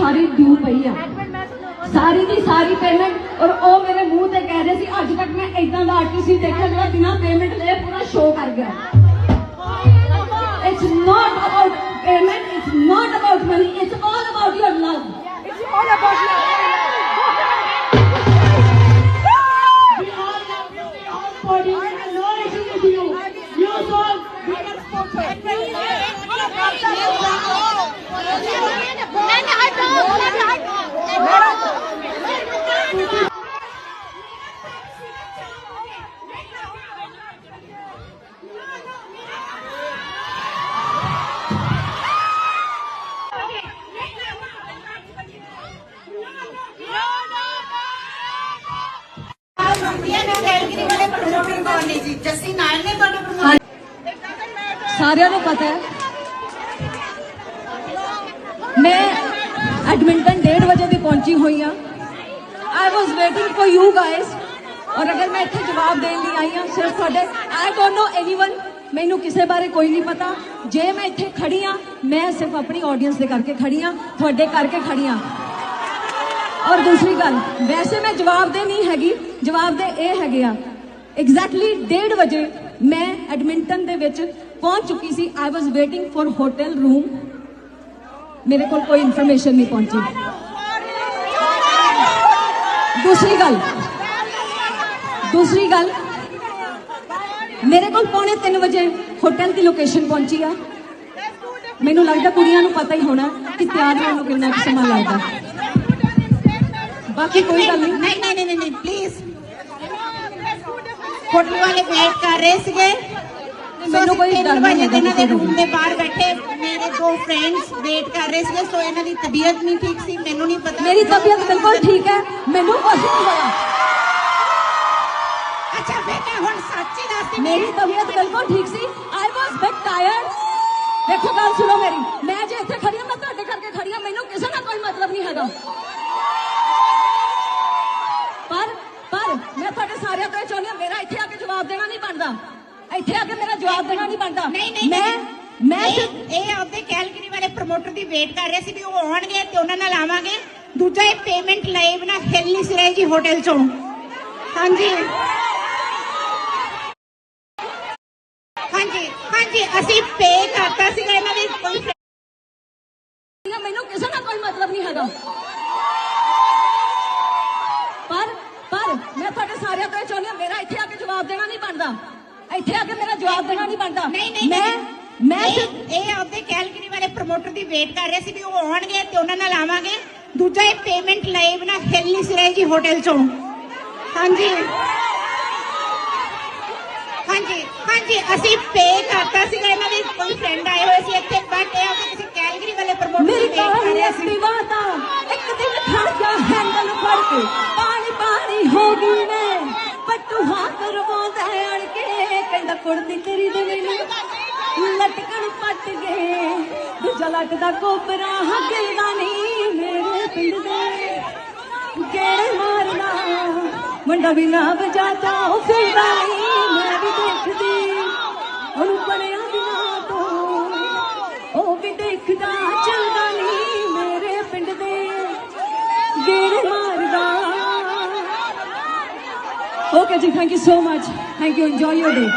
ਸਾਰੀ ਡਿਊ ਪਈ ਆ ਸਾਰੀ ਦੀ ਸਾਰੀ ਪੇਮੈਂਟ ਔਰ ਉਹ ਮੇਰੇ ਮੂੰਹ ਤੇ ਕਹਿ ਰਹੇ ਸੀ ਅੱਜ ਤੱਕ ਮੈਂ ਇਦਾਂ ਦਾ ਆਰਟਿਸਟ ਨਹੀਂ ਦੇਖਿਆ ਜਿਹੜਾ ਬਿਨਾ ਪੇਮੈਂਟ ਲਏ ਪੂਰਾ ਸ਼ੋਅ ਕਰ ਗਿਆ It's not about payment, it's not about money, it's all about your love. It's all about love. We all love you, ਸਾਰਿਆਂ ਨੂੰ ਪਤਾ ਹੈ। ਮੈਂ ਐਡਮਿੰਟਨ 1:30 ਵਜੇ ਦੀ ਪਹੁੰਚੀ ਹੋਈ ਆ I was waiting for you guys ਔਰ ਅਗਰ ਮੈਂ ਇੱਥੇ ਜਵਾਬ ਦੇਣ ਲਈ ਆਈ ਹਾਂ, ਸਿਰਫ ਤੁਹਾਡੇ ਆਈ ਡੋਨਟ ਨੋ ਐਨੀਵਨ ਮੈਨੂੰ ਕਿਸੇ ਬਾਰੇ ਕੋਈ ਨਹੀਂ ਪਤਾ। ਜੇ ਮੈਂ ਇੱਥੇ ਖੜੀ ਆ ਮੈਂ ਸਿਰਫ ਆਪਣੀ ਆਡੀਅנס ਦੇ ਕਰਕੇ ਖੜੀ ਆ ਤੁਹਾਡੇ ਕਰਕੇ ਖੜੀ ਆ ਔਰ ਦੂਸਰੀ ਗੱਲ, ਵੈਸੇ ਮੈਂ ਜਵਾਬ ਦੇ ਨਹੀਂ ਹੈਗੀ ਜਵਾਬ ਦੇ ਇਹ ਹੈਗੇ ਆ ਐਗਜ਼ੈਕਟਲੀ 1:30 ਵਜੇ ਮੈਂ ਐਡਮਿੰਟਨ ਦੇ ਵਿੱਚ ਪਹੁੰਚ ਚੁੱਕੀ ਸੀ। I was waiting for hotel room ਮੇਰੇ ਕੋਲ ਕੋਈ ਇਨਫੋਰਮੇਸ਼ਨ ਨਹੀਂ ਪਹੁੰਚੀ। ਦੂਸਰੀ ਗੱਲ ਦੂਸਰੀ ਗੱਲ, ਮੇਰੇ ਕੋਲ ਪੌਣੇ 3 ਵਜੇ ਹੋਟਲ ਦੀ ਲੋਕੇਸ਼ਨ ਪਹੁੰਚੀ ਆ। ਮੈਨੂੰ ਲੱਗਦਾ ਕੁੜੀਆਂ ਨੂੰ ਪਤਾ ਹੀ ਹੋਣਾ ਕਿ ਤਿਆਰ ਹੋਣ ਨੂੰ ਕਿੰਨਾ ਕੁ ਸਮਾਂ ਲੱਗਦਾ। ਬਾਕੀ ਕੋਈ ਗੱਲ ਨਹੀਂ। ਨਹੀਂ ਨਹੀਂ ਨਹੀਂ ਨਹੀਂ ਪਲੀਜ਼ ਹੋਟਲ ਵਾਲੇ ਵੇਟ ਕਰ ਰਹੇ ਸੀਗੇ। ਮੈਨੂੰ ਕੋਈ ਡਰ ਨਹੀਂ ਹੈਗਾ ਇਹਨਾਂ ਦੇ ਰੂਮ ਦੇ ਬਾਹਰ ਬੈਠੇ ਮੇਰੇ ਦੋ ਫਰੈਂਡਸ ਵੇਟ ਕਰ ਰਹੇ ਸੀਗੇ। ਸੋ ਇਹਨਾਂ ਦੀ ਤਬੀਅਤ ਨਹੀਂ ਠੀਕ ਸੀ ਮੈਨੂੰ ਨਹੀਂ ਪਤਾ ਮੇਰੀ ਤਬੀਅਤ ਬਿਲਕੁਲ ਠੀਕ ਹੈ ਮੈਨੂੰ ਕੁਝ ਨਹੀਂ ਹੋਇਆ ਅੱਛਾ ਮੈਂ ਹੁਣ ਸੱਚੀ ਦੱਸਦੀ ਮੇਰੀ ਤਬੀਅਤ ਬਿਲਕੁਲ ਠੀਕ ਸੀ। ਆਈ ਵਾਸ ਬਿਟ ਟਾਇਰਡ ਦੇਖੋ ਗੱਲ ਸੁਣੋ ਮੇਰੀ। ਮੈਂ ਜੇ ਇੱਥੇ ਖੜੀ ਹਾਂ ਮੈਂ ਤੁਹਾਡੇ ਕਰਕੇ ਖੜੀ ਹਾਂ। ਮੈਨੂੰ ਕਿਸੇ ਨਾਲ ਕੋਈ ਮਤਲਬ ਨਹੀਂ ਹੈਗਾ ਪਰ ਪਰ ਮੈਂ ਤੁਹਾਡੇ ਸਾਰਿਆਂ ਤੋਂ ਇਹ ਚਾਹੁੰਦੀ ਹਾਂ ਮੇਰਾ ਇੱਥੇ ਆ ਕੇ ਜਵਾਬ ਦੇਣਾ ਨਹੀਂ ਬਣਦਾ। ਇੱਥੇ ਆ ਕੇ ਮੇਰਾ ਜਵਾਬ ਦੇਣਾ ਨਹੀਂ ਬਣਦਾ। ਨਹੀਂ ਨਹੀਂ ਮੈਂ ਮੈਂ ਇਹ- ਸਿਰਫ ਇਹ ਆਪਦੇ ਕੈਲਗਰੀ ਵਾਲੇ ਪ੍ਰਮੋਟਰ ਦੀ ਵੇਟ ਕਰ ਰਹੇ ਸੀ ਵੀ ਉਹ ਆਉਣਗੇ ਤੇ ਉਹਨਾਂ ਨਾਲ ਆਵਾਂਗੇ। ਦੂਜਾ ਇਹ ਪੇਮੈਂਟ ਲਏ ਬਿਨਾ ਹਿੱਲ ਨਹੀਂ ਸੀ ਰਹੇ ਜੀ ਹੋਟਲ ਚੋਂ। ਹਾਂਜੀ। ਹਾਂਜੀ ਹਾਂਜੀ ਅਸੀਂ ਪੇ ਕਰਤਾ ਸੀਗਾ ਇਹਨਾਂ ਦੀ। ਮੈਨੂੰ ਕਿਸੇ ਨਾਲ ਕੋਈ ਮਤਲਬ ਨਹੀਂ ਹੈਗਾ ਪਰ ਪਰ ਮੈਂ ਤੁਹਾਡੇ ਸਾਰਿਆਂ ਤੋਂ ਇਹ ਚਾਹੁੰਦੀ ਹਾਂ ਮੇਰਾ ਇੱਥੇ ਆ ਕੇ ਜਵਾਬ ਦੇਣਾ ਨਹੀਂ ਬਣਦਾ। ਇੱਥੇ ਆ ਕੇ ਮੇਰਾ ਜਵਾਬ ਦੇਣਾ ਨਹੀਂ ਬਣਦਾ। ਨਹੀਂ ਨਹੀਂ ਮੈਂ ਨਹੀਂ। ਮੈਂ ਇਹ- ਸਿਰਫ ਇਹ ਆਪਦੇ ਕੈਲਗਰੀ ਵਾਲੇ ਪ੍ਰਮੋਟਰ ਦੀ ਵੇਟ ਕਰ ਰਹੇ ਸੀ ਵੀ ਉਹ ਆਉਣਗੇ ਤੇ ਉਹਨਾਂ ਨਾਲ ਆਵਾਂਗੇ। ਦੂਜਾ ਇਹ ਪੇਮੈਂਟ ਲਏ ਬਿਨਾ ਹਿੱਲ ਨਹੀਂ ਸੀ ਰਹੇ ਜੀ ਹੋਟਲ ਚੋਂ। ਹਾਂਜੀ। ਹਾਂਜੀ ਹਾਂਜੀ ਅਸੀਂ ਪੇ ਕਰਤਾ ਸੀਗਾ ਇਹਨਾਂ ਦੀ ਕੋਈ ਫਰੈਂਡ ਆਏ ਹੋਏ ਸੀ ਇੱਥੇ ਬਟ ਇਹ ਆਪਦੇ ਕਿਸੇ ਕੈਲਗਰੀ ਵਾਲੇ ਪ੍ਰਮੋਟਰ ਦੀ ਮੇਰੀ ਵੇਟ ਕਰ ਰਹੇ ਸੀ। ਅਸਲੀ ਬਾਤਾਂ ਇੱਕ ਦਿਨ ਖੜ ਜਾ ਹੈਂਡਲ ਫੜ ਕੇ। ਪੱਟੂ ਹਾਂ ਕਰਵਾਉਂਦਾ ਕੇ, ਕਹਿੰਦਾ ਕੁੜਦੀ ਤੇਰੀ ਦੇ ਮੈਨੂੰ ਲਟਕਣ ਪੱਟ ਗਏ। ਦੂਜਾ ਲੱਟ ਕੋਪਰਾ ਹੱਗਦਾ ਨਹੀਂ ਮੇਰੇ ਪਿੰਡ ਦੇ। ਗੇੜੇ ਮਾਰਨਾ, ਮੁੰਡਾ ਵੀ ਨਾ ਵਜਾਤਾ, ਉਹ ਫਿਰਦਾ ਨਹੀਂ, ਮੈਂ ਵੀ ਦੇਖਦੀ। Okay, thank you so much. Thank you. Enjoy your day.